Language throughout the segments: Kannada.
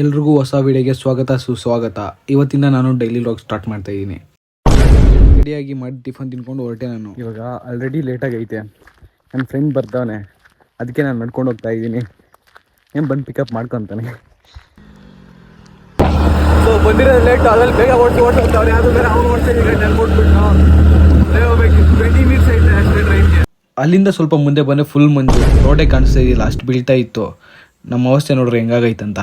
ಎಲ್ರಿಗೂ ಹೊಸ ವಿಡಿಯೋಗೆ ಸ್ವಾಗತ ಸುಸ್ವಾಗತ. ಇವತ್ತಿಂದ ನಾನು ಡೈಲಿ ಲಾಗ್ ಸ್ಟಾರ್ಟ್ ಮಾಡ್ತಾ ಇದ್ದೀನಿ. ರೆಡಿಯಾಗಿ ಮಾಡಿ ಟಿಫನ್ ತಿನ್ಕೊಂಡು ಹೊರಟೆ ನಾನು. ಇವಾಗ ಆಲ್ರೆಡಿ ಲೇಟಾಗಿ ಐತೆ ನನ್ನ ಫ್ರೆಂಡ್ ಬರ್ತಾವನೆ ಅದಕ್ಕೆ ನಾನು ನಡ್ಕೊಂಡು ಹೋಗ್ತಾ ಇದ್ದೀನಿ. ಏನು ಬಂದು ಪಿಕಪ್ ಮಾಡ್ಕೊತಾನೆ. ಸೊ ಬಂದಿರೋದು ಲೇಟ್ ಅದ್ರಲ್ಲಿ ಬೇಗ ಓಡಿಸಿ ಹೋಗ್ತಾವ್ರೆ. ಅದು ಬೇರೆ ಅವ್ನು ಓಡಿಸ್ತೀನಿ ನೆನ್ಕೊಟ್ಬಿಟ್ಟು ಹೋಗ್ಬೇಕು. ಟ್ವೆಂಟಿ ಮಿನಿಟ್ಸ್ ಐತೆ ಅಷ್ಟೇ ಟ್ರೈನ್ಗೆ ಅಲ್ಲಿಂದ ಸ್ವಲ್ಪ ಮುಂದೆ ಬಂದರೆ ಫುಲ್ ಮಂಜು. ರೋಡೇ ಕಾಣಿಸ್ತಾ ಇದ್ದಿಲ್ಲ ಅಷ್ಟು ಬೀಳ್ತಾ ಇತ್ತು. ನಮ್ಮ ಅವಸ್ಥೆ ನೋಡ್ರಿ ಹೆಂಗಾಗೈತಂತ.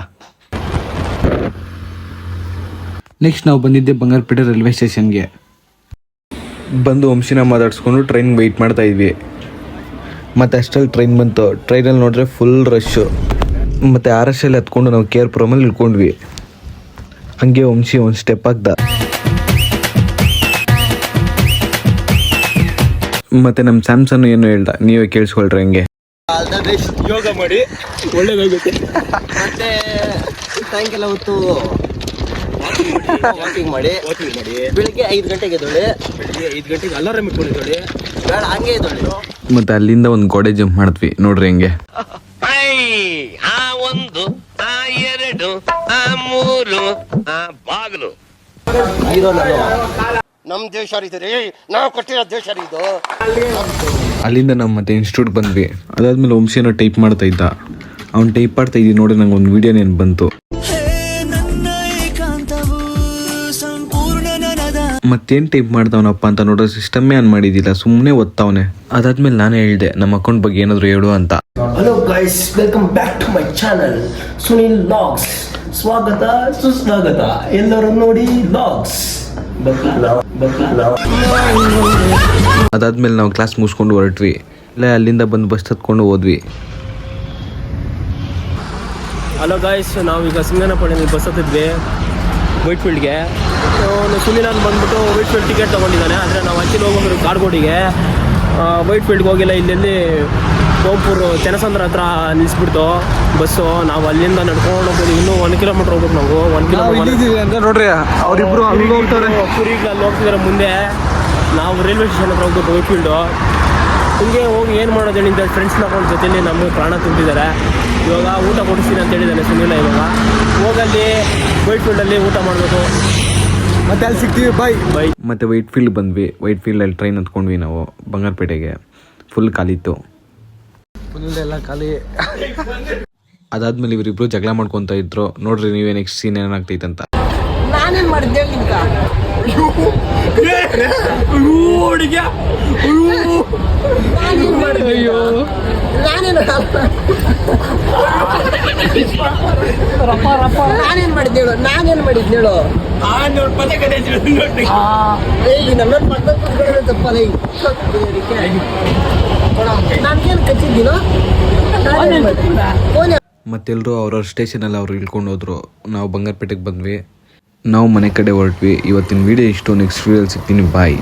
ನೆಕ್ಸ್ಟ್ ನಾವು ಬಂದಿದ್ದೆ ಬಂಗಾರಪೇಟೆ ರೈಲ್ವೆ ಸ್ಟೇಷನ್ಗೆ. ಬಂದು ವಂಶಿನ ಮಾತಾಡಿಸ್ಕೊಂಡು ಟ್ರೈನ್ ವೆಯ್ಟ್ ಮಾಡ್ತಾ ಇದ್ವಿ. ಮತ್ತು ಅಷ್ಟರಲ್ಲಿ ಟ್ರೈನ್ ಬಂತು. ಟ್ರೈನಲ್ಲಿ ನೋಡಿದ್ರೆ ಫುಲ್ ರಶ್ಶು ಮತ್ತು ಆ ರಶಲ್ಲಿ ಹತ್ಕೊಂಡು ನಾವು ಕೇರ್ ಪುರಮಲ್ಲಿ ಇಳ್ಕೊಂಡ್ವಿ. ಹಂಗೆ ವಂಶಿ ಒಂದು ಸ್ಟೆಪ್ ಹಾಕ್ದ ಮತ್ತು ನಮ್ಮ ಸ್ಯಾಮ್ಸನ್ ಏನು ಹೇಳ್ದ? ನೀವೇ ಕೇಳಿಸ್ಕೊಳ್ರಿ ಹಂಗೆ. ಯೋಗ ಮಾಡಿ. ಒಳ್ಳೇದಾಗುತ್ತೆ. ಮತ್ತೆ ಸಾಯಂಕಾಲ ಹೊತ್ತು ವಾಕಿಂಗ್ ಮಾಡಿ ವಾಕಿಂಗ್ ಮಾಡಿ ಬೆಳಿಗ್ಗೆ ಐದು ಗಂಟೆಗೆ ಎದ್ದೇಳಿ. ಬೆಳಿಗ್ಗೆ ಐದು ಗಂಟೆಗೆ ಅಲಾರಾಮ್ ಇಟ್ಕೊಂಡಿದ್ದಾಳೆ ಬೇಡ ಹಂಗೆ ಎದ್ದೇಳಿ. ಮತ್ತೆ ಅಲ್ಲಿಂದ ಒಂದು ಗೋಡೆ ಜಂಪ್ ಮಾಡಿದ್ವಿ ನೋಡ್ರಿ ಹೆಂಗೆ. ಆ ಒಂದು ಆ ಎರಡು ಆ ಮೂರು ಆ ಬಾಗಿಲು. ನಮ್ಮ ದೇಶ ರೀ ರೀ ನಾವು ಕೊಟ್ಟಿರೋ ದೇಶ ರೀ ಇದು ಅಲ್ಲಿಂದ ನಮ್ಮ ಮತ್ತೆ ಇನ್ಸ್ಟಿಟ್ಯೂಟ್ ಬಂದ್ವಿ. ಅದಾದ್ಮೇಲೆ ವಂಶಿನ ಟೈಪ್ ಮಾಡ್ತಾ ಇದ್ದ. ಅವ್ನು ಟೈಪ್ ಮಾಡ್ತಾ ಇದ್ದೀನಿ ನೋಡಿ ನಂಗೆ ಒಂದು ವಿಡಿಯೋ ನೆನ್ಪು ಬಂತು. ಮತ್ತೇನು ಟೈಪ್ ಮಾಡ್ತಾವನಪ್ಪ ಅಂತ ನೋಡೋ ಸಿಸ್ಟಮ್ಮೇ ಆನ್ ಮಾಡಿದ್ದಿಲ್ಲ ಸುಮ್ಮನೆ ಓದ್ತಾವನೆ ಅದಾದ್ಮೇಲೆ ನಾನೇ ಹೇಳಿದೆ ನಮ್ಮ ಅಕೌಂಟ್ ಬಗ್ಗೆ ಏನಾದರೂ ಹೇಳು ಅಂತ. Hello guys welcome back to my channel Sunil logs ಸ್ವಾಗತ ಸುಸ್ವಾಗತ. ಎಲ್ಲರೂ ನೋಡಿ ಲಾಗ್ಸ್ ಅದಾದ್ಮೇಲೆ ನಾವು ಕ್ಲಾಸ್ ಮುಗಿಸ್ಕೊಂಡು ಹೊರಟ್ವಿ. ಇಲ್ಲ ಅಲ್ಲಿಂದ ಬಂದು ಬಸ್ ಹತ್ಕೊಂಡು ಹೋದ್ವಿ. ಹಲೋ ಗಾಯ್ಸ್ ನಾವೀಗ ಸಿಂಗನಪಳ್ಳಿ ಬಸ್ ಹತ್ತಿದ್ವಿ ವೈಟ್ ಸುನಿಲ್ ಅಂತ ಬಂದ್ಬಿಟ್ಟು ವೈಟ್ ಫೀಲ್ಡ್ ಟಿಕೆಟ್ ತೊಗೊಂಡಿದ್ದಾನೆ. ಆದರೆ ನಾವು ಹಚ್ಚಿಲ್ ಹೋಗ್ಬೇಕು ಕಾರ್ಗೋಡಿಗೆ ವೈಟ್ ಫೀಲ್ಡ್ಗೆ ಹೋಗಿಲ್ಲ. ಇಲ್ಲೆಲ್ಲಿ ಗೋಪುರ್ ಚೆನ್ನಸಂದ್ರ ಹತ್ರ ನಿಲ್ಲಿಸ್ಬಿಡ್ತು ಬಸ್ಸು. ನಾವು ಅಲ್ಲಿಂದ ನಡ್ಕೊಂಡು ಹೋಗ್ಬೋದು. ಇನ್ನೂ ಒಂದು ಕಿಲೋಮೀಟ್ರ್ ಹೋಗ್ಬೇಕು ನಾವು. ಒಂದು ಕಿಲೋಮೀಟರ್ ಅಂತ ನೋಡ್ರಿ ಅವರಿಬ್ಬರು ಅಲ್ಲಿ ಹೋಗ್ತಾರೆ. ಅಲ್ಲಿ ಹೋಗ್ತಿದ್ದಾರೆ ಮುಂದೆ. ನಾವು ರೈಲ್ವೆ ಸ್ಟೇಷನ್ ಹತ್ರ ಹೋಗ್ಬೇಕು ವೈಟ್ ಫೀಲ್ಡು ಹಿಂಗೆ ಹೋಗಿ ಏನು ಮಾಡೋದು ಅಂತ ಫ್ರೆಂಡ್ಸ್ ನಕೊಂಡು ಜೊತೆಯಲ್ಲಿ ನಮಗೆ ಪ್ರಾಣ ತುಂಬಿದ್ದಾರೆ. ಇವಾಗ ಊಟ ಕೊಡಿಸ್ತೀನಿ ಅಂತ ಹೇಳಿದ್ದಾನೆ ಸುನಿಲ ಇವಾಗ. ಹೋಗಲ್ಲಿ ವೈಟ್ ಫೀಲ್ಡಲ್ಲಿ ಊಟ ಮಾಡಬೇಕು. ಮತ್ತೆ ಅಲ್ಲಿ ಸಿಗ್ತೀವಿ ಬಾಯ್ ಬೈ ಮತ್ತೆ ವೈಟ್ ಫೀಲ್ಡ್ ಬಂದ್ವಿ. ವೈಟ್ ಫೀಲ್ಡಲ್ಲಿ ಟ್ರೈನ್ ಹತ್ಕೊಂಡ್ವಿ ನಾವು ಬಂಗಾರಪೇಟೆಗೆ. ಫುಲ್ ಖಾಲಿತ್ತು ಎಲ್ಲ ಖಾಲಿ. ಅದಾದ್ಮೇಲೆ ಇವರಿಬ್ರು ಜಗಳ ಮಾಡ್ಕೊಂತ ಇದ್ರು. ನೋಡ್ರಿ ನೀವೇ ನೆಕ್ಸ್ಟ್ ಸೀನ್ ಏನಾಗ್ತೈತೆ ಅಂತ. ನಾನೇನ್ ಮಾಡಿದ್ದೆ ಅಯ್ಯೋ ನಾನೇನ್ ಮಾಡಿದ್ದೆ ಅಯ್ಯೋ ನಾನೇನು ನಾನೇನ್ ಮಾಡಿದ್ದೆ ಹೇಳು ನಾನೇನ್ ಮಾಡಿದ್ದೆ ಹೇಳು. ಏಯ್ ನನ್ನ ಪಕ್ಕ ಕುತ್ಕೊಳ್ಳೋದು ತಪ್ಪಲ್ಲ ಈಗ. ನನ್ಗೇನ್ ಕಚ್ಚಿದ್ದೀನೋ? ನಾನೇನ್ ಮಾಡಿದ್ದೆ? ಫೋನ್ ಮತ್ತೆಲ್ಲರೂ ಅವ್ರವ್ರ ಸ್ಟೇಷನಲ್ಲಿ ಅವ್ರು ಇಳ್ಕೊಂಡು ಹೋದ್ರು ನಾವು ಬಂಗಾರಪೇಟೆಗೆ ಬಂದ್ವಿ. ನಾವು ಮನೆ ಕಡೆ ಹೊರಟ್ವಿ. ಇವತ್ತಿನ ವಿಡಿಯೋ ಇಷ್ಟು ನೆಕ್ಸ್ಟ್ ವಿಡಿಯೋ ಸಿಗ್ತೀನಿ. ಬಾಯ್